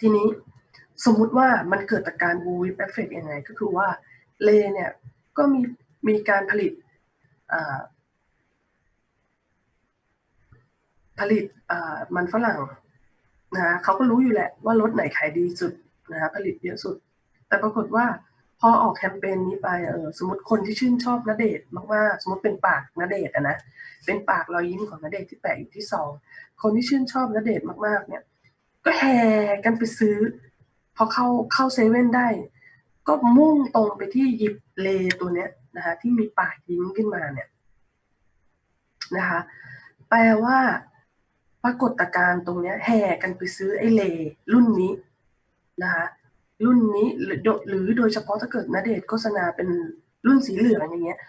ทีนี้สมมุติว่ามันเกิดอาการบูวิปเอฟเฟกยังไง ก็คือว่าเลเนี่ยก็มีมีการผลิตผลิตมันฝรั่งนะเขาก็รู้อยู่แหละว่ารถไหนขายดีสุดนะผลิตเยอะสุด แต่ปรากฏว่าพอออกแคมเปญนี้ไปเออสมมติคนที่ชื่นชอบนาเดชมากๆสมมติเป็นปากนาเดชน์อะนะเป็นปากรอยยิ้มของนาเดชที่แปะอยู่ที่ซองคนที่ชื่นชอบนาเดชมากๆเนี่ย ก็แห่กันไปซื้อ พอเข้าเข้าเซเว่นได้ ก็มุ่งตรงไปที่หยิบเลตัวเนี้ยนะคะที่มีปากยิ้มขึ้นมาเนี่ยนะคะแปลว่าปรากฏการณ์ตรงเนี้ยแห่กันไปซื้อไอ้เลรุ่นนี้นะคะรุ่นนี้หรือโดหรือโดยเฉพาะถ้าเกิดนเดชโฆษณาเป็นรุ่นสีเหลืองอย่างเงี้ย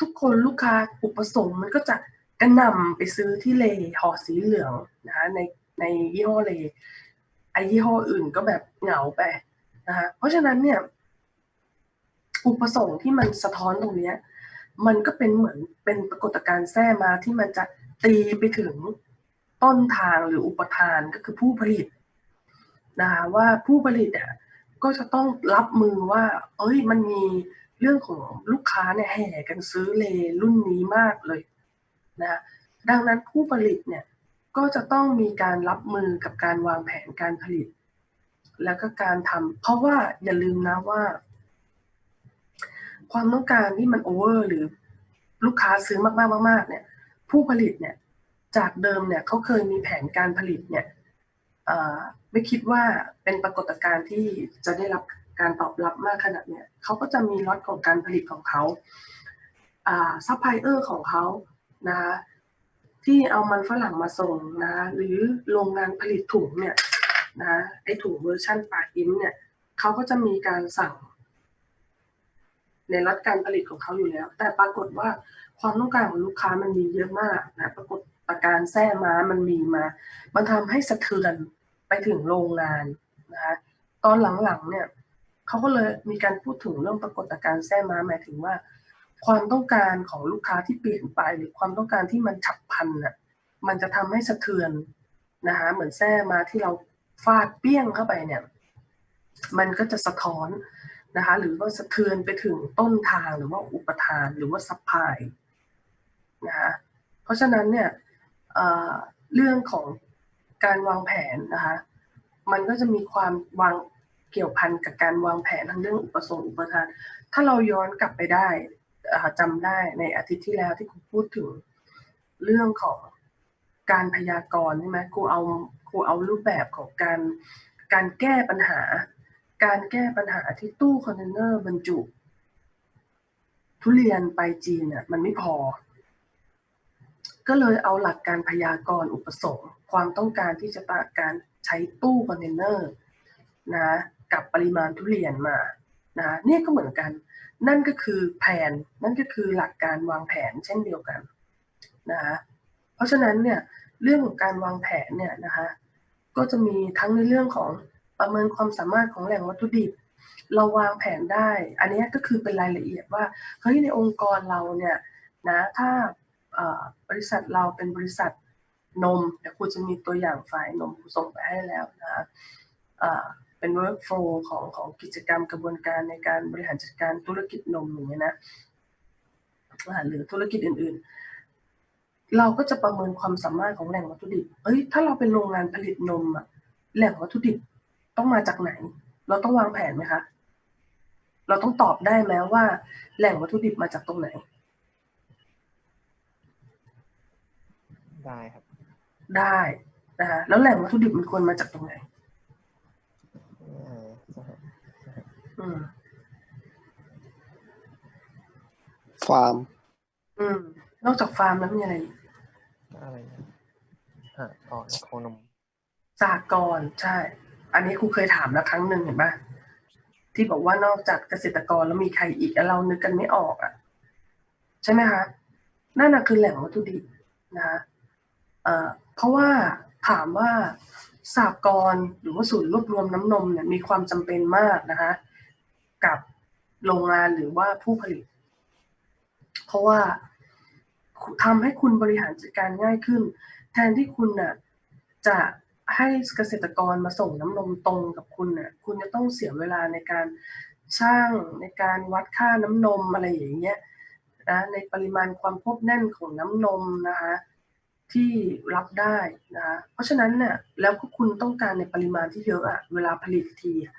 ทุกคนลูกค้าอุปสงค์มันก็จะกระนำไปซื้อที่เลห่อสีเหลืองนะคะใน ในยี่ห้อเลไอยี่ห้ออื่นก็แบบเหงาไปนะคะเพราะฉะนั้นเนี่ย อุปสงค์ที่มันสะท้อนตรงเนี้ย มันก็เป็นเหมือนเป็นปรากฏการณ์แทรมาที่มันจะตีไปถึงต้นทางหรืออุปทานก็คือผู้ผลิตนะคะว่าผู้ผลิตอะก็จะต้องรับมือว่า เอ้ย มันมีเรื่องของลูกค้าเนี่ยแห่กันซื้อเลรุ่นนี้มากเลยนะดังนั้นผู้ผลิตเนี่ย ก็จะต้องมีการรับมือกับการวางแผนการผลิต แล้วก็การทำเพราะว่าอย่าลืมนะว่า ความต้องการที่มันโอเวอร์หรือลูกค้าซื้อมากๆมากๆเนี่ย ผู้ผลิตเนี่ย จากเดิมเนี่ยเขาเคยมีแผนการผลิตเนี่ยไม่คิดว่าเป็นปรากฏการณ์ที่จะได้รับการตอบรับมากขนาดเนี้ยเขาก็จะมีล็อตของการผลิตของเขาซัพพลายเออร์ของเขานะคะ ที่เอามันฝรั่งมาส่งนะหรือโรงงานผลิตถุงเนี่ยนะไอถุงเวอร์ชั่นปากยิ้มเนี่ยเขาก็จะมีการสั่ง ในรัฐการผลิตของเขาอยู่แล้ว แต่ปรากฏว่าความต้องการของลูกค้ามันมีเยอะมากนะปรากฏการแท้มามันมีมา มันทำให้สะเทือนไปถึงโรงงานนะคะตอนหลังๆเนี่ยเขาก็เลยมีการพูดถึงเรื่องปรากฏการณ์แท้มาหมายถึงว่า ความต้องการของลูกค้าที่เปลี่ยนไปหรือความต้องการที่มันฉับพลันน่ะมันจะทำให้สะเทือนนะคะเหมือนแท้มาที่เราฟาดเปี้ยงเข้าไปเนี่ย มันก็จะสะท้อนนะคะ หรือว่าสะเทือนไปถึงต้นทางหรือว่าอุปทานหรือว่าซัพพลายนะคะเพราะฉะนั้นเนี่ยเรื่องของการวางแผนนะคะ มันก็จะมีความวางเกี่ยวพันกับการวางแผนทั้งเรื่องอุปสงค์อุปทาน ถ้าเราย้อนกลับไปได้ จำได้ในอาทิตย์ที่แล้วที่ครูพูดถึงเรื่องของการพยากรณ์ใช่ไหมครูเอาครูเอารูปแบบของการการแก้ปัญหา การแก้ปัญหาที่ตู้คอนเทนเนอร์บรรจุ ทุเรียนไปจีนเนี่ยมันไม่พอ ก็เลยเอาหลักการพยากรณ์อุปสงค์ ความต้องการที่จะต้องการใช้ตู้คอนเทนเนอร์นะกับปริมาณทุเรียนมานะเนี่ยก็เหมือนกัน นั่นก็คือแผนนั่นก็คือหลักการวางแผนเช่นเดียวกันนะคะเพราะฉะนั้นเนี่ยเรื่องของการวางแผนเนี่ยนะคะก็จะมีทั้งในเรื่องของประเมินความสามารถของแหล่งวัตถุดิบ เราวางแผนได้ อันนี้ก็คือเป็นรายละเอียดว่าเฮ้ยในองค์กรเราเนี่ยนะถ้าบริษัทเราเป็นบริษัทนมเดี๋ยวครูจะมีตัวอย่างไฟล์นมส่งไปให้แล้วนะ เป็น workflow ของของกิจกรรมกระบวนการในการบริหารจัดการธุรกิจนมอย่างเงี้ยนะหรือธุรกิจอื่นๆ เราก็จะประเมินความสามารถของแหล่งวัตถุดิบ เอ้ย ถ้าเราเป็นโรงงานผลิตนมอะแหล่งวัตถุดิบต้องมาจากไหน เราต้องวางแผนไหมคะ เราต้องตอบได้ไหมว่า แหล่งวัตถุดิบมาจากตรงไหน ได้ครับ ได้นะคะแล้วแหล่งวัตถุดิบมันควรมาจากตรงไหนอืม ฟาร์ม อืม นอกจากฟาร์มแล้วมีอะไรอะไรอ่าอ๋อโคนมสากรใช่ อันนี้ครูเคยถามแล้วครั้งหนึ่งเห็นปะที่บอกว่านอกจากเกษตรกรแล้วมีใครอีกแล้วเรานึกกันไม่ออกอะ ใช่ไหมคะนั่นคือแหล่งวัตถุดิบนะคะเพราะว่าถามว่าสากรหรือว่าศูนย์รวบรวมน้ำนมเนี่ยมีความจำเป็นมากนะคะ กับโรงงานหรือว่าผู้ผลิต เพราะว่าทำให้คุณบริหารจัดการง่ายขึ้น แทนที่คุณน่ะจะให้เกษตรกรมาส่งน้ำนมตรงกับคุณน่ะคุณจะต้องเสียเวลาในการช่างในการวัดค่าน้ำนมอะไรอย่างเงี้ยนะในปริมาณความพบแน่นของน้ำนมนะคะที่รับได้นะคะเพราะฉะนั้นเนี่ยแล้วก็คุณต้องการในปริมาณที่เยอะอะเวลาผลิตทีอะ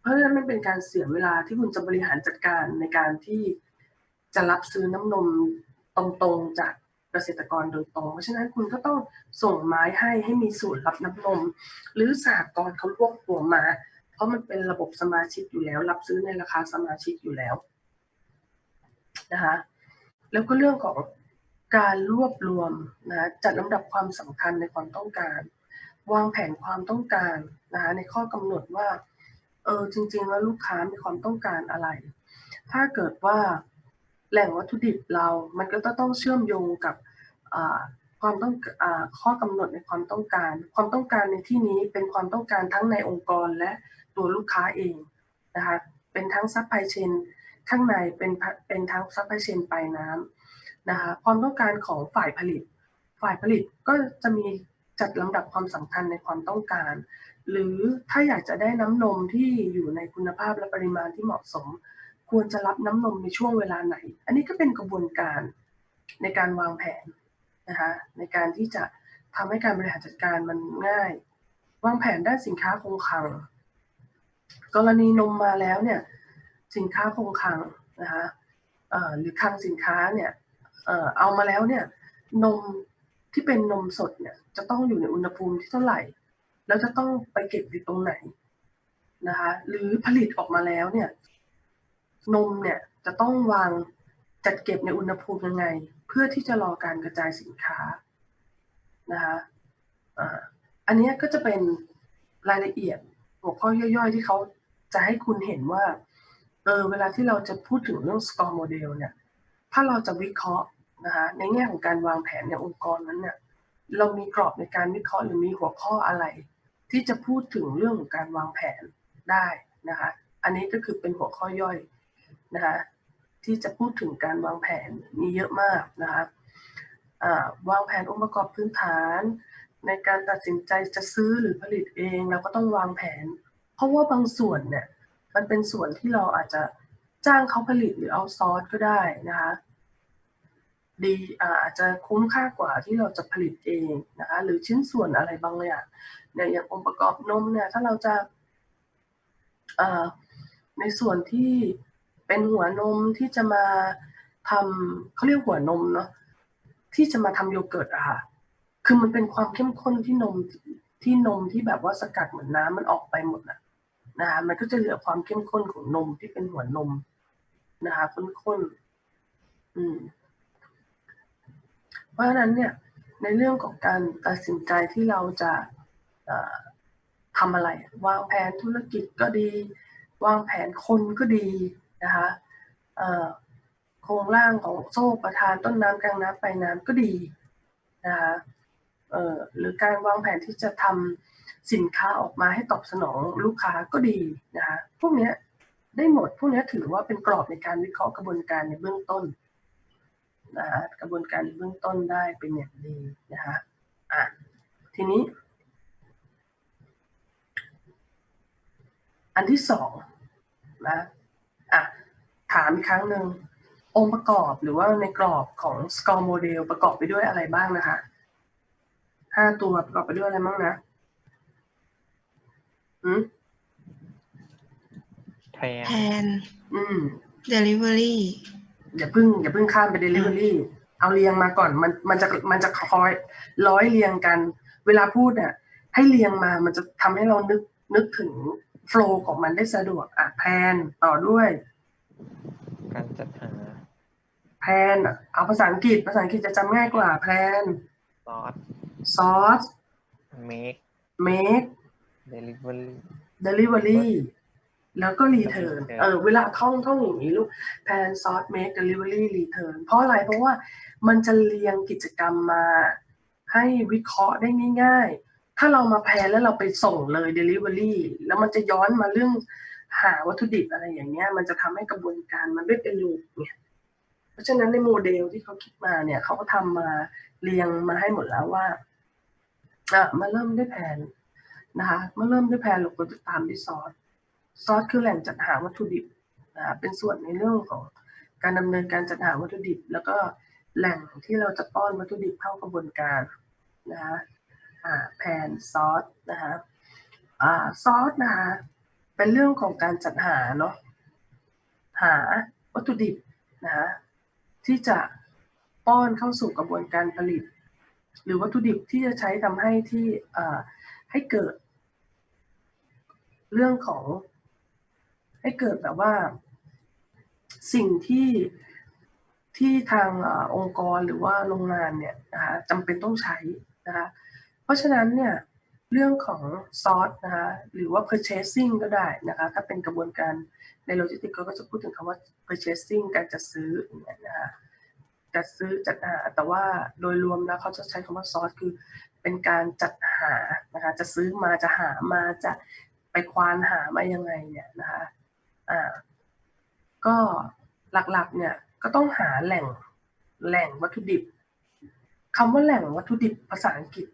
เพราะฉะนั้นมันเป็นการเสียเวลาที่คุณจะบริหารจัดการในการที่จะรับซื้อน้ำนมตรงๆจากเกษตรกรโดยตรง เพราะฉะนั้นคุณก็ต้องส่งไม้ให้ให้มีสูตรรับน้ำนม หรือสหกรณ์เขารวบรวมมา เพราะมันเป็นระบบสมาชิกอยู่แล้ว รับซื้อในราคาสมาชิกอยู่แล้วนะคะแล้วก็เรื่องของการรวบรวมนะจัดลำดับความสำคัญในความต้องการ วางแผนความต้องการนะคะในข้อกำหนดว่า เออจริงๆแล้วลูกค้ามีความต้องการอะไร ถ้าเกิดว่าแหล่งวัตถุดิบเรา มันก็จะต้องเชื่อมโยงกับความต้องอข้อกำหนดในความต้องการ ความต้องการในที่นี้เป็นความต้องการทั้งในองค์กรและตัวลูกค้าเองนะคะเป็นทั้งซัพพลายเชนข้างในเป็นเป็นทั้งซัพพลายเชนปลายน้ำนะคะความต้องการของฝ่ายผลิต ฝ่ายผลิตก็จะมีจัดลำดับความสำคัญในความต้องการ หรือถ้าอยากจะได้น้ำนมที่อยู่ในคุณภาพและปริมาณที่เหมาะสม ควรจะรับน้ำนมในช่วงเวลาไหน อันนี้ก็เป็นกระบวนการในการวางแผนนะคะในการที่จะทำให้การบริหารจัดการมันง่าย วางแผนด้านสินค้าคงคลัง กรณีนมมาแล้วเนี่ยสินค้าคงคลังนะคะหรือคลังสินค้าเนี่ยเอามาแล้วเนี่ยนมที่เป็นนมสดเนี่ยจะต้องอยู่ในอุณหภูมิที่เท่าไหร่ แล้วจะต้องไปเก็บอยู่ตรงไหนนะคะ หรือผลิตออกมาแล้วเนี่ย นมเนี่ยจะต้องวางจัดเก็บในอุณหภูมิยังไง เพื่อที่จะรอการกระจายสินค้านะคะอันนี้ก็จะเป็นรายละเอียดหัวข้อย่อยๆ ที่เขาจะให้คุณเห็นว่าเออเวลาที่เราจะพูดถึงเรื่อง score model เนี่ย ถ้าเราจะวิเคราะห์นะคะในแง่ของการวางแผนในองค์กรนั้นเนี่ยเรามีกรอบในการวิเคราะห์หรือมีหัวข้ออะไร ที่จะพูดถึงเรื่องของการวางแผนได้นะคะ อันนี้ก็คือเป็นหัวข้อย่อยนะคะที่จะพูดถึงการวางแผนมีเยอะมากนะคะวางแผนองค์ประกอบพื้นฐาน ในการตัดสินใจจะซื้อหรือผลิตเองเราก็ต้องวางแผน เพราะว่าบางส่วนเนี่ยมันเป็นส่วนที่เราอาจจะจ้างเขาผลิตหรือเอาซอร์สก็ได้นะคะ ดีอาจจะคุ้มค่ากว่าที่เราจะผลิตเองนะคะหรือชิ้นส่วนอะไรบางอย่างเนี่ยอย่างองค์ประกอบนมเนี่ยถ้าเราจะในส่วนที่เป็นหัวนมที่จะมาทำเขาเรียกหัวนมเนาะที่จะมาทำโยเกิร์ตอะค่ะคือมันเป็นความเข้มข้นที่นมที่นมที่แบบว่าสกัดเหมือนน้ำมันออกไปหมดอะนะคะมันก็จะเหลือความเข้มข้นของนมที่เป็นหัวนมนะคะข้นๆอืม ราะฉะนั้นเนี่ยในเรื่องของการตัดสินใจที่เราจะทำอะไร วางแผนธุรกิจก็ดี วางแผนคนก็ดีนะคะโครงร่างของโซ่ประทานต้นน้ำกลางน้ำปลายน้ำก็ดีนะคะหรือการวางแผนที่จะทำสินค้าออกมาให้ตอบสนองลูกค้าก็ดีนะคะพวกนี้ได้หมดพวกนี้ถือว่าเป็นกรอบในการวิเคราะห์กระบวนการในเบื้องต้น นะคะกระบวนการเบื้องต้นได้เป็นอย่างดีนะคะอะทีนี้ อันที่สองนะอะถามอีกครั้งหนึ่งองค์ประกอบหรือว่าในกรอบของ score model ประกอบไปด้วยอะไรบ้างนะคะห้าตัวประกอบไปด้วยอะไรบ้างนะอืมแทนแทนอืม delivery อย่าเพิ่งอย่าเพิ่งข้ามไป delivery เอาเรียงมาก่อนมันมันจะมันจะคอยร้อยเรียงกัน เวลาพูดเนี่ยให้เรียงมามันจะทำให้เรานึกนึกถึงโฟล์ของมันได้สะดวกอะแพนต่อด้วย การจัดหาแพนเอาภาษาอังกฤษภาษาอังกฤษจะจำง่ายกว่าแพนซอสซอสเมค make เดลิเวอรี่ delivery แล้วก็ return แล้วก็ return เออ เวลาท่องท่องอย่างนี้ลูกแพนซอส make delivery return เพราะอะไร เพราะว่ามันจะเรียงกิจกรรมมาให้วิเคราะห์ได้ง่าย ๆ ถ้าเรามาแพนแล้วเราไปส่งเลย delivery แล้วมันจะย้อนมาเรื่องหาวัตถุดิบอะไรอย่างเงี้ย มันจะทำให้กระบวนการมันไม่เป็นลูปเนี่ย เพราะฉะนั้นในโมเดลที่เขาคิดมาเนี่ยเขาก็ทำมาเรียงมาให้หมดแล้วว่า อะ มาเริ่มด้วยแผนนะคะเมื่อเริ่มด้วยแพรเราควรจะตามด้วยซอส ซอสคือแหล่งจัดหาวัตถุดิบนะคะเป็นส่วนในเรื่องของการดำเนินการจัดหาวัตถุดิบ แล้วก็แหล่งที่เราจะป้อนวัตถุดิบเข้ากระบวนการนะคะแพนซอสนะคะซอสนะคะเป็นเรื่องของการจัดหาเนาะหาวัตถุดิบนะคะที่จะป้อนเข้าสู่กระบวนการผลิต หรือวัตถุดิบที่จะใช้ทำให้ที่ให้เกิด เรื่องของ ให้เกิดแบบว่า สิ่งที่ที่ทางอองค์กรหรือว่าโรงงานเนี่ยนะคะจำเป็นต้องใช้นะคะเพราะฉะนั้นเนี่ยเรื่องของซอสนะคะหรือว่า purchasing ก็ได้นะคะถ้าเป็นกระบวนการในโลจิสติกส์ก็จะพูดถึงคำว่า purchasing การจัดซื้อเงี้ยนะคะจัดซื้อจัดหาแต่ว่าโดยรวมแล้วเขาจะใช้คำว่าซอสคือเป็นการจัดหานะคะจะซื้อมาจะหามาจะไปควานหามายังไงเนี่ยนะคะ อ่าก็หลักๆ เนี่ย ก็ต้องหาแหล่งแหล่งวัตถุดิบคำว่าแหล่งวัตถุดิบภาษาอังกฤษ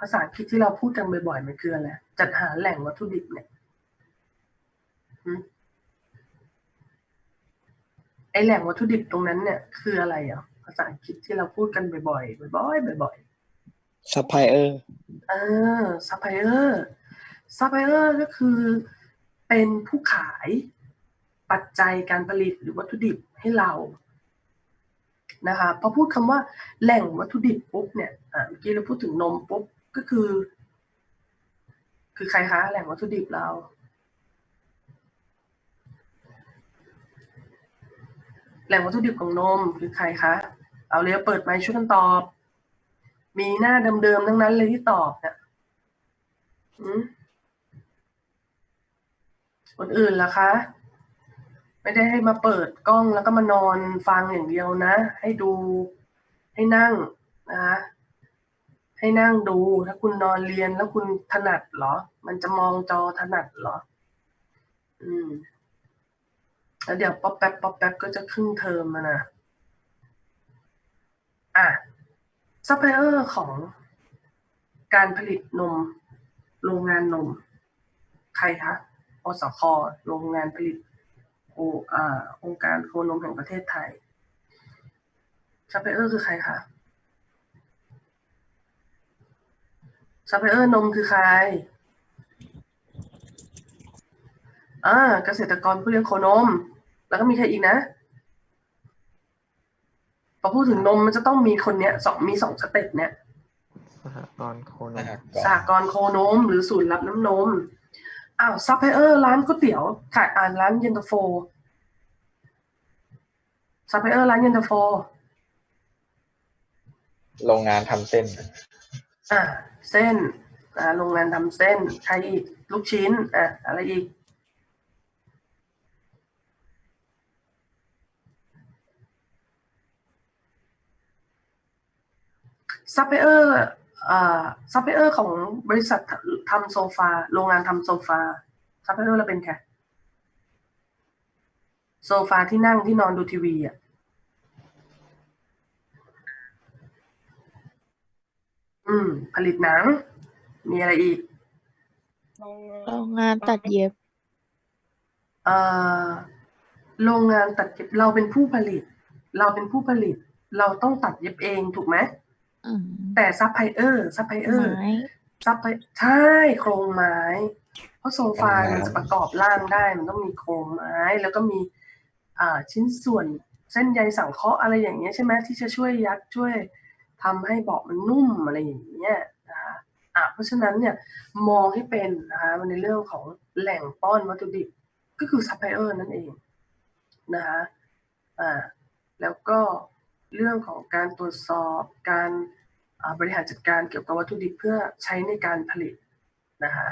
ภาษาอังกฤษที่เราพูดกันบ่อยๆมันคืออะไรจัดหาแหล่งวัตถุดิบเนี่ยหืมไอแหล่งวัตถุดิบตรงนั้นเนี่ย คืออะไรอะภาษาอังกฤษที่เราพูดกันบ่อยๆบ่อยๆบ่อยๆซัพพลายเออร์เออซัพพลายเออร์ซัพพลายเออร์ก็คือ เป็นผู้ขายปัจจัยการผลิตหรือวัตถุดิบให้เรานะคะพอพูดคำว่าแหล่งวัตถุดิบปุ๊บเนี่ยเมื่อกี้เราพูดถึงนมปุ๊บก็คือ คือใครคะแหล่งวัตถุดิบเรา แหล่งวัตถุดิบของนมคือใครคะเอาเลยเปิดไมค์ช่วยกันตอบ มีหน้าเดิมๆทั้งนั้นเลยที่ตอบเนี่ยอืม คนอื่นล่ะคะ ไม่ได้ให้มาเปิดกล้องแล้วก็มานอนฟังอย่างเดียวนะ ให้ดูให้นั่งนะคะให้นั่งดูถ้าคุณนอนเรียนแล้วคุณถนัดเหรอ มันจะมองจอถนัดเหรอ อืมแล้วเดี๋ยวป๊อปแป๊บป๊อปแป๊บก็จะครึ่งเทอมแล้วนะอะซัพพลายเออร์ของการผลิตนม โรงงานนม ใครคะ อสคโรงงานผลิตโออ่าองค์การโคนมแห่งประเทศไทยซัพพลายเออร์คือใครคะซัพพลายเออร์นมคือใครอ่าเกษตรกรผู้เลี้ยงโคนม แล้วก็มีใครอีกนะพอพูดถึงนมมันจะต้องมีคนเนี้ยสองมีสองสเต็ปเนี้ยสหกรณ์โคนนะมฮะสหกรณ์โคนมหรือศูนย์รับน้ำนม อ้าวซัพพลายเออร์ร้านก๋วยเตี๋ยวขายอ่านร้านเย็นตาโฟซัพพลายเออร์ร้านเย็นตาโฟ โรงงานทำเส้น อ่าเส้นอ่าโรงงานทำเส้นใครอีกลูกชิ้นอะอะไรอีกซัพพลายเออร์อ่า ซัพพลายเออร์ของบริษัททำโซฟา โรงงานทำโซฟาซัพพลายเออร์เราเป็นใครโซฟาที่นั่งที่นอนดูทีวีอะอืม ผลิตหนัง มีอะไรอีก โรงงานตัดเย็บ เอ่อ โรงงานตัดเย็บเราเป็นผู้ผลิต เราเป็นผู้ผลิต เราต้องตัดเย็บเองถูกไหมอืม แต่ซัพพลายเออร์ซัพพลายเออร์ไม้ซัพพลายใช่โครงไม้ เพราะโซฟาโครงไม้มันจะประกอบร่างได้ มันต้องมีโครงไม้ แล้วก็มีอ่าชิ้นส่วนเส้นใยสังเคราะห์อะไรอย่างเงี้ยใช่ไหมที่จะช่วยยัดช่วยทำให้เบาะมันนุ่มอะไรอย่างเงี้ยนะคะอะเพราะฉะนั้นเนี่ยมองให้เป็นนะคะมันในเรื่องของแหล่งป้อนวัตถุดิบก็คือซัพพลายเออร์นั่นเองนะคะอ่าแล้วก็เรื่องของการตรวจสอบการอ่า บริหารจัดการเกี่ยวกับวัตถุดิบเพื่อใช้ในการผลิตนะคะ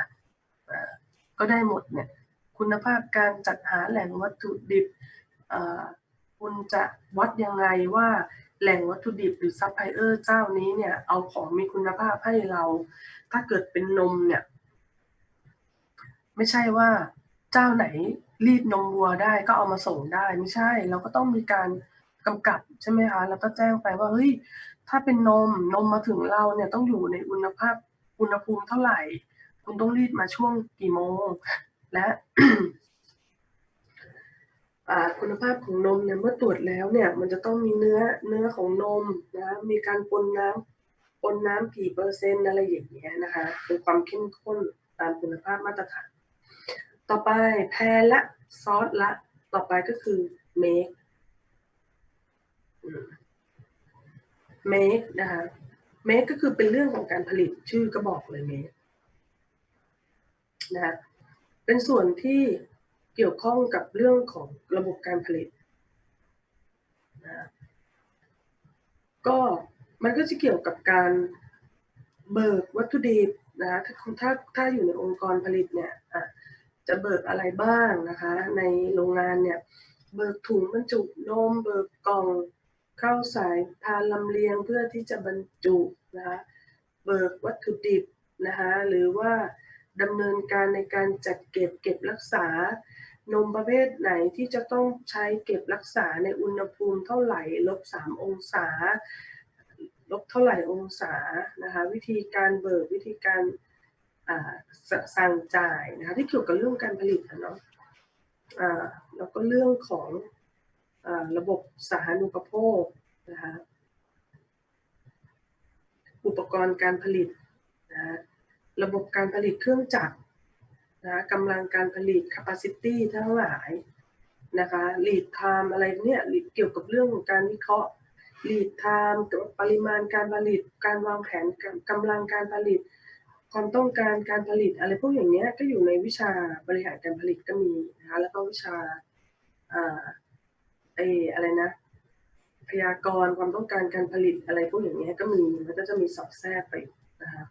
ก็ได้หมดเนี่ยคุณภาพการจัดหาแหล่งวัตถุดิบคุณจะวัดยังไงว่าแหล่งวัตถุดิบหรือซัพพลายเออร์เจ้านี้เนี่ยเอาของมีคุณภาพให้เรา ถ้าเกิดเป็นนมเนี่ย ไม่ใช่ว่าเจ้าไหนรีดนมวัวได้ก็เอามาส่งได้ ไม่ใช่ เราก็ต้องมีการ กำกับใช่ไหมคะแล้วก็แจ้งไปว่าเฮ้ยถ้าเป็นนมนมมาถึงเราเนี่ยต้องอยู่ในอุณหภาพอุณหภูมิเท่าไหร่ คุณต้องรีดมาช่วงกี่โมง และคุณภาพของนมเนี่ยเมื่อตรวจแล้วเนี่ย มันจะต้องมีเนื้อเนื้อของนมนะมีการปนน้ำปนน้ำกี่เปอร์เซ็นต์อะไรอย่างเงี้ยนะคะเป็นความเข้มข้นตามคุณภาพมาตรฐาน ต่อไปแพรละซอสละ ต่อไปก็คือเมค เมคนะคะเมคก็คือเป็นเรื่องของการผลิตชื่อก็บอกเลยเมคนะคะเป็นส่วนที่เกี่ยวข้องกับเรื่องของระบบการผลิตนะก็มันก็จะเกี่ยวกับการเบิกวัตถุดิบนะถ้าถ้าถ้าอยู่ในองค์กรผลิตเนี่ยจะเบิกอะไรบ้างนะคะ ในโรงงานเนี่ย เบิกถุงบรรจุนม เบิกกล่อง เข้าสายพานลำเลียงเพื่อที่จะบรรจุนะคะเบิกวัตถุดิบนะคะหรือว่าดำเนินการในการจัดเก็บเก็บรักษานมประเภทไหนที่จะต้องใช้เก็บรักษาในอุณหภูมิเท่าไหร่ลบสามองศา ลบเท่าไหร่องศานะคะวิธีการเบิกวิธีการสั่งจ่ายนะคะที่เกี่ยวกับเรื่องการผลิตนะเนาะแล้วก็เรื่องของ ระบบสาธารณูปโภคนะคะอุปกรณ์การผลิตนะระบบการผลิตเครื่องจักรนะกำลังการผลิต capacity ทั้งหลายนะคะ lead time อะไรเนี่ยเกี่ยวกับเรื่องของการวิเคราะห์ lead time ปริมาณการผลิต การวางแผนกำกำลังการผลิต ความต้องการการผลิต อะไรพวกอย่างเนี้ยก็อยู่ในวิชาบริหารการผลิตก็มีนะคะแล้วก็วิชาอ่า ไออะไรนะ พยากรณ์ความต้องการการผลิตอะไรพวกอย่างเงี้ยก็มีมันก็จะมีสอดแทรกไปนะคะ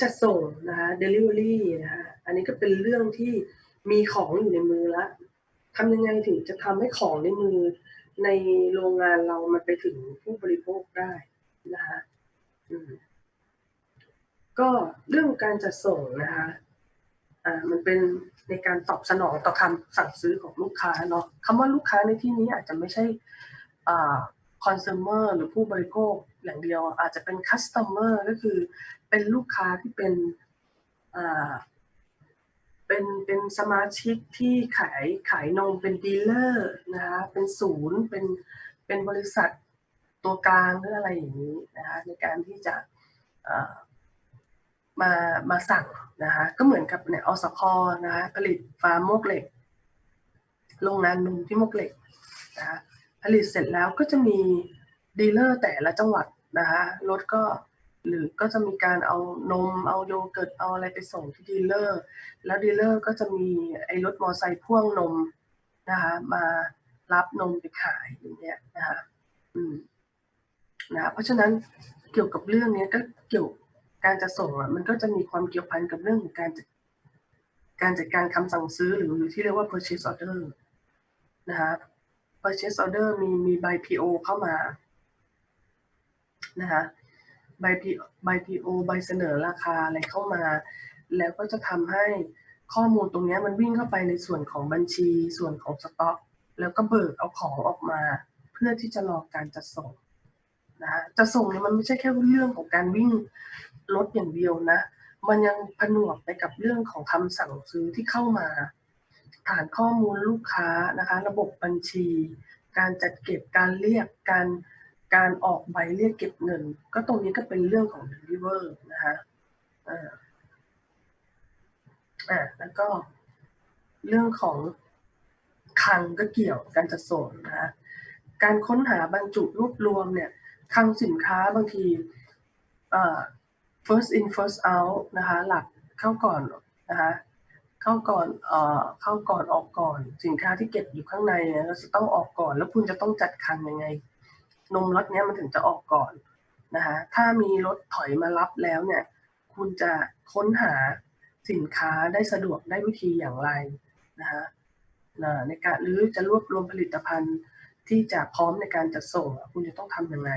จัดส่งนะคะ delivery นะคะอันนี้ก็เป็นเรื่องที่มีของอยู่ในมือแล้วทำยังไงถึงจะทำให้ของในมือในโรงงานเรามันไปถึงผู้บริโภคได้นะคะอืมก็เรื่องการจัดส่งนะคะ อ่า มันเป็น ในการตอบสนองต่อคำสั่งซื้อของลูกค้าเนาะคำว่าลูกค้าในที่นี้อาจจะไม่ใช่คอ่า consumer หรือผู้บริโภคอย่างเดียว อาจจะเป็น customer ก็คือเป็นลูกค้าที่เป็นเป็นเป็นสมาชิกที่ขายขายนมเป็นดีลเลอร์นะคะเป็นศูนย์เป็นเป็นบริษัทตัวกลางหรืออะไรอย่างนี้นะคะในการที่จะมามาสั่ง นะคะก็เหมือนกับเนี่ยอสคนะคะผลิตฟาร์มมกเหล็ก โรงงานนมที่มกเหล็กนะคะผลิตเสร็จแล้วก็จะมีดีลเลอร์แต่ละจังหวัดนะคะรถก็หรือก็จะมีการเอานมเอาโยเกิร์ตเอาอะไรไปส่งที่ดีลเลอร์ แล้วดีลเลอร์ก็จะมีไอ้รถมอไซค์พ่วงนมนะคะมารับนมไปขายอย่างเงี้ยนะคะอืมนะเพราะฉะนั้นเกี่ยวกับเรื่องนี้ก็เกี่ยว การจะส่งอะมันก็จะมีความเกี่ยวพันกับเรื่องของการจัดการจัดการคำสั่งซื้อหรือที่เรียกว่า purchase order นะคะ purchase order มีมีใบ PO เข้ามานะคะใบ P- ใบ PO ใบเสนอราคาอะไรเข้ามา แล้วก็จะทำให้ข้อมูลตรงนี้มันวิ่งเข้าไปในส่วนของบัญชีส่วนของสต็อก แล้วก็เบิกเอาของออกมา เพื่อที่จะรอการจัดส่งนะคะจะส่งเนี่ยมันไม่ใช่แค่เรื่องของการวิ่ง รถอย่างเดียวนะ มันยังผนวกไปกับเรื่องของคำสั่งซื้อที่เข้ามา ฐานข้อมูลลูกค้านะคะ ระบบบัญชี การจัดเก็บการเรียกการการออกใบเรียกเก็บเงิน ก็ตรงนี้ก็เป็นเรื่องของ deliver นะคะอ่าอ่าแล้วก็เรื่องของคลังก็เกี่ยวการจัดส่งนะคะการค้นหาบรรจุรวบรวมเนี่ยคลังสินค้าบางทีอ่อ first in first out นะคะ หลักเข้าก่อนนะคะ เข้าก่อนเอ่อเข้าก่อนออกก่อน สินค้าที่เก็บอยู่ข้างในเนี่ยจะต้องออกก่อน แล้วคุณจะต้องจัดคันยังไง นมรถเนี้ยมันถึงจะออกก่อนนะคะ ถ้ามีรถถอยมารับแล้วเนี่ย คุณจะค้นหาสินค้าได้สะดวกได้วิธีอย่างไรนะคะนะในการหรือจะรวบรวมผลิตภัณฑ์ที่จะพร้อมในการจัดส่ง คุณจะต้องทำยังไง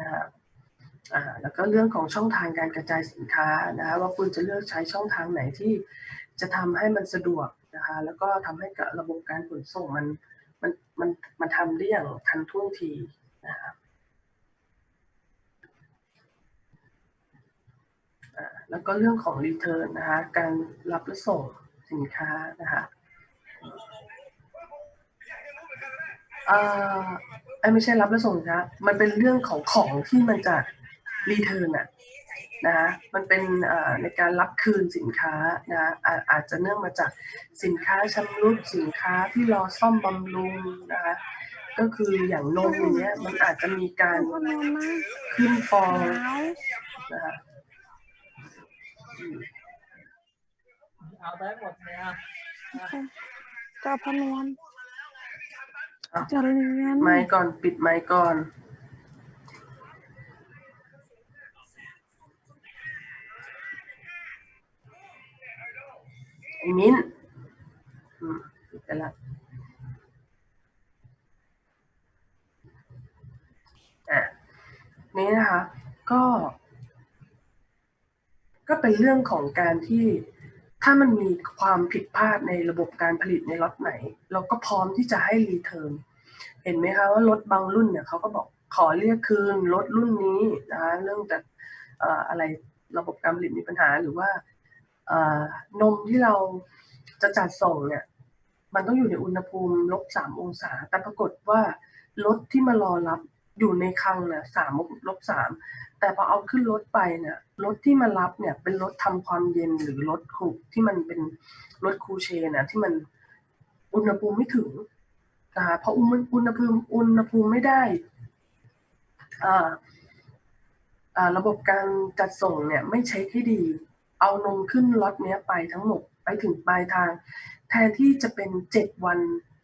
นะคะอ่า แล้วก็เรื่องของช่องทางการกระจายสินค้านะคะว่าคุณจะเลือกใช้ช่องทางไหนที่จะทำให้มันสะดวกนะคะแล้วก็ทำให้กับระบบการขนส่งมันมันมันมันทำได้อย่างทันท่วงทีนะคะแล้วก็เรื่องของ return นนะคะการรับและส่งสินค้านะคะเอ่อไม่ใช่รับและส่งนค้ามันเป็นเรื่องของของที่มันจะ return อะนะคะมันเป็นเอ่อในการรับคืนสินค้านะอาอาจจะเนื่องมาจากสินค้าชำรุดสินค้าที่รอซ่อมบำรุงนะคะก็คืออย่างนมอย่างเงี้ยมันอาจจะมีการคนนอนมาขึ้นฟองหนาวนะคะอืมเอาได้หมดเลยอะจอพนวนอ้าวจอเรียนไม้ก่อนปิดไม้ก่อน ไอ้มิ้นอืมปิดไปละอะนี่นะคะ ก็ ก็เป็นเรื่องของการที่ถ้ามันมีความผิดพลาดในระบบการผลิตในล็อตไหน เราก็พร้อมที่จะให้รีเทิร์นเห็นไหมคะว่ารถบางรุ่นเนี่ยเขาก็บอกขอเรียกคืนรถรุ่นนี้นะคะเรื่องจากอ่ออะไรระบบการผลิตมีปัญหาหรือว่า นมที่เราจะจัดส่งเนี่ย มันต้องอยู่ในอุณหภูมิลบสามองศา แต่ปรากฏว่ารถที่มารอรับอยู่ในคลังเนี่ยสามลบสามแต่พอเอาขึ้นรถไปเนี่ยรถที่มารับเนี่ย เป็นรถทำความเย็นหรือรถคูที่มันเป็นรถคูเชนนะที่มันอุณหภูมิไม่ถึงนะคะพออุณหอุณหภูมิอุณหภูมิไม่ได้อ่าอ่าระบบการจัดส่งเนี่ยไม่เช็คให้ดี เอานมขึ้นรถเนี้ยไปทั้งหมดไปถึงปลายทาง แทนที่จะเป็นเจ็ดวัน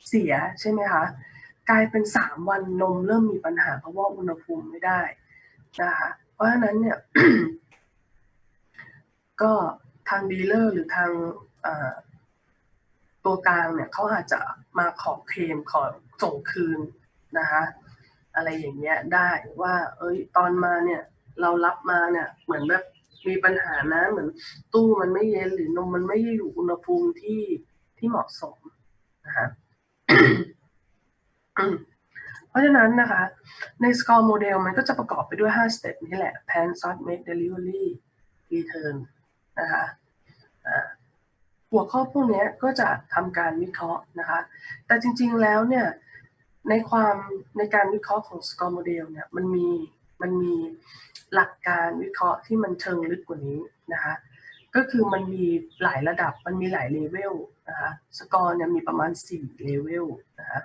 เสียใช่ไหมคะกลายเป็นสามวันนมเริ่มมีปัญหาเพราะว่าอุณหภูมิไม่ได้นะคะเพราะฉะนั้นเนี่ยก็ทางดีลเลอร์หรือทางตัวกลางเนี่ยเขาอาจจะมาขอเคลมขอส่งคืนนะคะอะไรอย่างเงี้ยได้ว่า เอ้ยตอนมาเนี่ย เรารับมาเนี่ย เหมือนแบบ มีปัญหานะเหมือนตู้มันไม่เย็นหรือนมมันไม่อยู่อุณหภูมิที่ที่เหมาะสมนะคะเพราะฉะนั้นนะคะ ใน score model มันก็จะประกอบไปด้วย 5 step นี่แหละ plan sort make delivery return นะคะอ่าหัวข้อพวกนี้ก็จะทำการวิเคราะห์นะคะ แต่จริงๆแล้วเนี่ยในความในการวิเคราะห์ของ score model เนี่ยมันมี มันมีหลักการวิเคราะห์ที่มันเชิงลึกกว่านี้นะคะก็คือมันมีหลายระดับมันมีหลายเลเวลนะคะสกอร์เนี่ยมีประมาณ 4 เลเวลนะคะ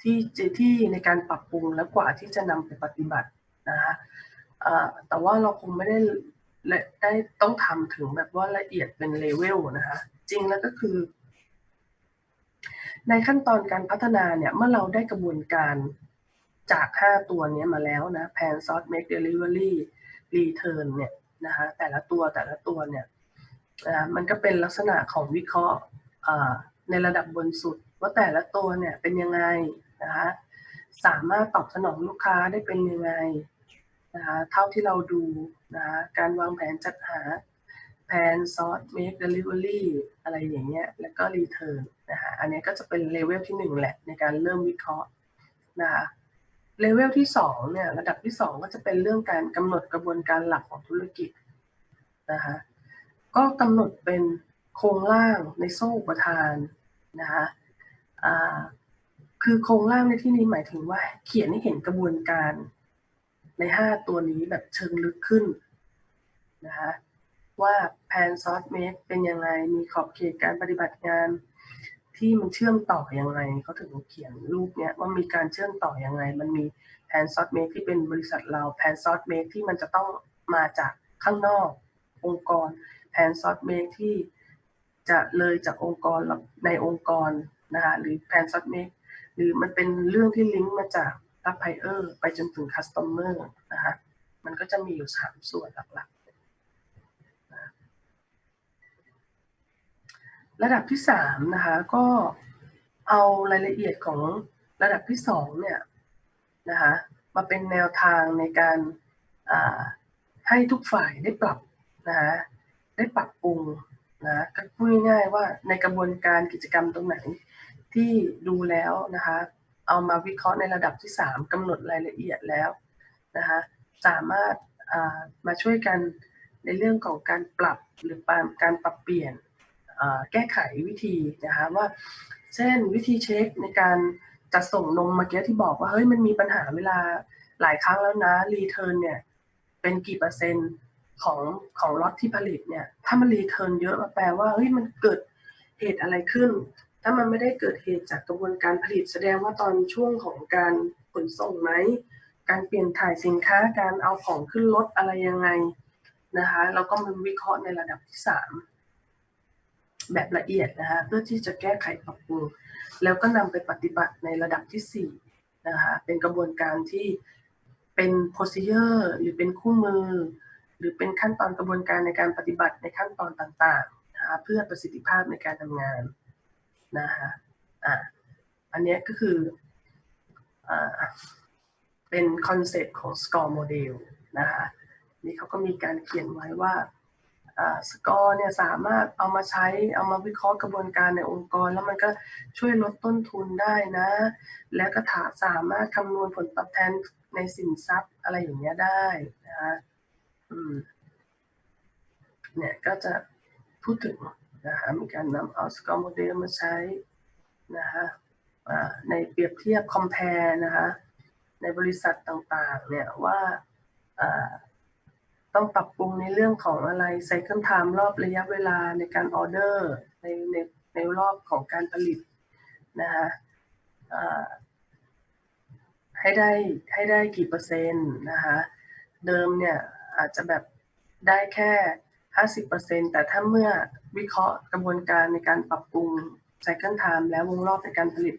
ที่ที่ในการปรับปรุงและกว่าที่จะนำไปปฏิบัตินะคะแต่ว่าเราคงไม่ได้และได้ต้องทำถึงแบบว่าละเอียดเป็นเลเวลนะคะจริงแล้วก็คือ ในขั้นตอนการพัฒนาเนี่ยเมื่อเราได้กระบวนการ จาก 5 ตัวนี้มาแล้วนะ plan sort make delivery return เนี่ยนะคะแต่ละตัวแต่ละตัวเนี่ยมันก็เป็นลักษณะของวิเคราะห์ในระดับบนสุด ว่าแต่ละตัวเนี่ยเป็นยังไงนะคะสามารถตอบสนองลูกค้าได้เป็นยังไงนะคะเท่าที่เราดูนะคะการวางแผนจัดหาแผนซอส make delivery อะไรอย่างเงี้ยแล้วก็ return นะคะอันนี้ก็จะเป็นเลเวลที่หนึ่งแหละ ในการเริ่มวิเคราะห์นะคะ เลเวลที่สองเนี่ยระดับที่สองก็จะเป็นเรื่องการกำหนดกระบวนการหลักของธุรกิจนะคะก็กำหนดเป็นโครงร่างในโซ่อุปทานนะคะคือโครงร่างในที่นี้หมายถึงว่าเขียนให้เห็นกระบวนการในห้าตัวนี้แบบเชิงลึกขึ้นนะคะว่าแผนซอสเมคเป็นยังไงมีขอบเขตการปฏิบัติงาน ที่มันเชื่อมต่อยังไงเขาถึงเขียนรูปเนี้ยว่ามีการเชื่อมต่อยังไง มันมีแผนซอสเมคที่เป็นบริษัทเราแผนซอสเมคที่มันจะต้องมาจากข้างนอก องค์กรแผนซอสเมคที่จะเลยจากองค์กรในองค์กรนะคะหรือแผนซอสเมคหรือมันเป็นเรื่องที่ลิงก์มาจากซัพพลายเออร์ไปจนถึงคัสตอมเมอร์นะคะมันก็จะมีอยู่สามส่วนหลักๆนะ ระดับที่สามนะคะก็เอารายละเอียดของระดับที่สองเนี่ยนะคะมาเป็นแนวทางในการาให้ทุกฝ่ายได้ปรับนะคะได้ปรับปรุงนะก็พูดง่ายๆว่าในกระบวนการกิจกรรมตรงไหนที่ดูแล้วนะคะเอามาวิเคราะห์ในระดับที่สามกำหนดรายละเอียดแล้วนะคะสามารถามาช่วยกันในเรื่องของการปรับหรือการปรับเปลี่ยน แก้ไขวิธีนะคะว่า เช่นวิธีเช็คในการจัดส่งนมเมื่อกี้ที่บอกว่าเฮ้ยมันมีปัญหาเวลาหลายครั้งแล้วนะรีเทิร์นเนี่ยเป็นกี่เปอร์เซ็นต์ของของล็อตที่ผลิตเนี่ยถ้ามันรีเทิร์นเยอะมาแปลว่าเฮ้ยมันเกิดเหตุอะไรขึ้น ถ้ามันไม่ได้เกิดเหตุจากกระบวนการผลิต แสดงว่าตอนช่วงของการขนส่งไหมการเปลี่ยนถ่ายสินค้าการเอาของขึ้นรถอะไรยังไงนะคะแล้วก็มันวิเคราะห์ในระดับที่สาม แบบละเอียดนะคะเพื่อที่จะแก้ไขปรับปรุงแล้วก็นำไปปฏิบัติในระดับที่สี่นะคะเป็นกระบวนการที่เป็น procedure หรือเป็นคู่มือ หรือเป็นขั้นตอนกระบวนการในการปฏิบัติในขั้นตอนต่างๆนะคะเพื่อประสิทธิภาพในการทำงานนะคะอะอันนี้ก็คืออ่าเป็นคอนเซ็ปต์ของ score model นะคะนี่เขาก็มีการเขียนไว้ว่า สกอร์เนี่ยสามารถเอามาใช้เอามาวิเคราะห์กระบวนการในองค์กร แล้วมันก็ช่วยลดต้นทุนได้นะ แล้วก็ถาสามารถคำนวณผลตอบแทนในสินทรัพย์อะไรอย่างเงี้ยได้นะคะเนี่ยก็จะพูดถึงนะคะมีการนำเอาสกอร์โมเดลมาใช้นะคะในเปรียบเทียบ compare นะคะในบริษัทต่างๆเนี่ยว่า ต้องปรับปรุงในเรื่องของอะไรไซเคิลไทม์รอบระยะเวลาในการออเดอร์ในในในรอบของการผลิตนะคะให้ได้ให้ได้กี่เปอร์เซ็นต์นะคะเดิมเนี่ยอาจจะแบบได้แค่ห้าสิบเปอร์เซ็นแต่ถ้าเมื่อวิเคราะห์กระบวนการในการปรับปรุงไซเคิลไทม์แล้ววงรอบในการผลิต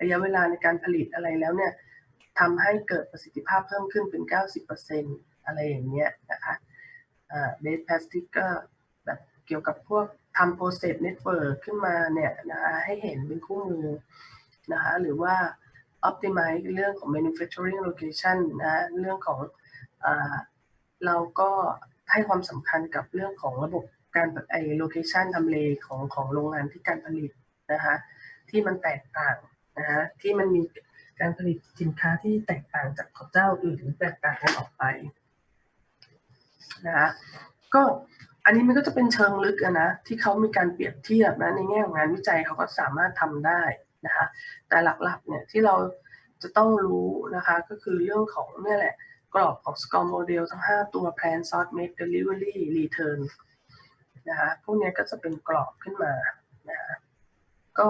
ระยะเวลาในการผลิตอะไรแล้วเนี่ยทำให้เกิดประสิทธิภาพเพิ่มขึ้นเป็น 90% อะไรอย่างเงี้ยนะคะเบสพลาสติกก็แบบเกี่ยวกับพวกทำโปรเซสเน็ตเวิร์กขึ้นมาเนี่ยนะคะให้เห็นเป็นคู่มือนะคะหรือว่า optimize เรื่องของ manufacturing location นะเรื่องของอาเราก็ให้ความสำคัญกับเรื่องของระบบการไอ้ location ทำเลของของโรงงานที่การผลิตนะคะที่มันแตกต่างนะคะที่มันมีการผลิตสินค้าที่แตกต่างจากของเจ้าอื่นหรือแตกต่างกันออกไป นะคะก็อันนี้มันก็จะเป็นเชิงลึกนะที่เขามีการเปรียบเทียบนะในแง่ของงานวิจัยเขาก็สามารถทำได้นะคะแต่หลักๆเนี่ยที่เราจะต้องรู้นะคะก็คือเรื่องของเนี่ยแหละกรอบของ score model ทั้ง 5 ตัว plan sort make delivery return นะคะพวกนี้ก็จะเป็นกรอบขึ้นมานะคะก็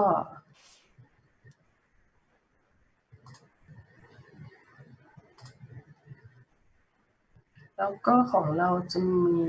แล้วก็ของเราจะมี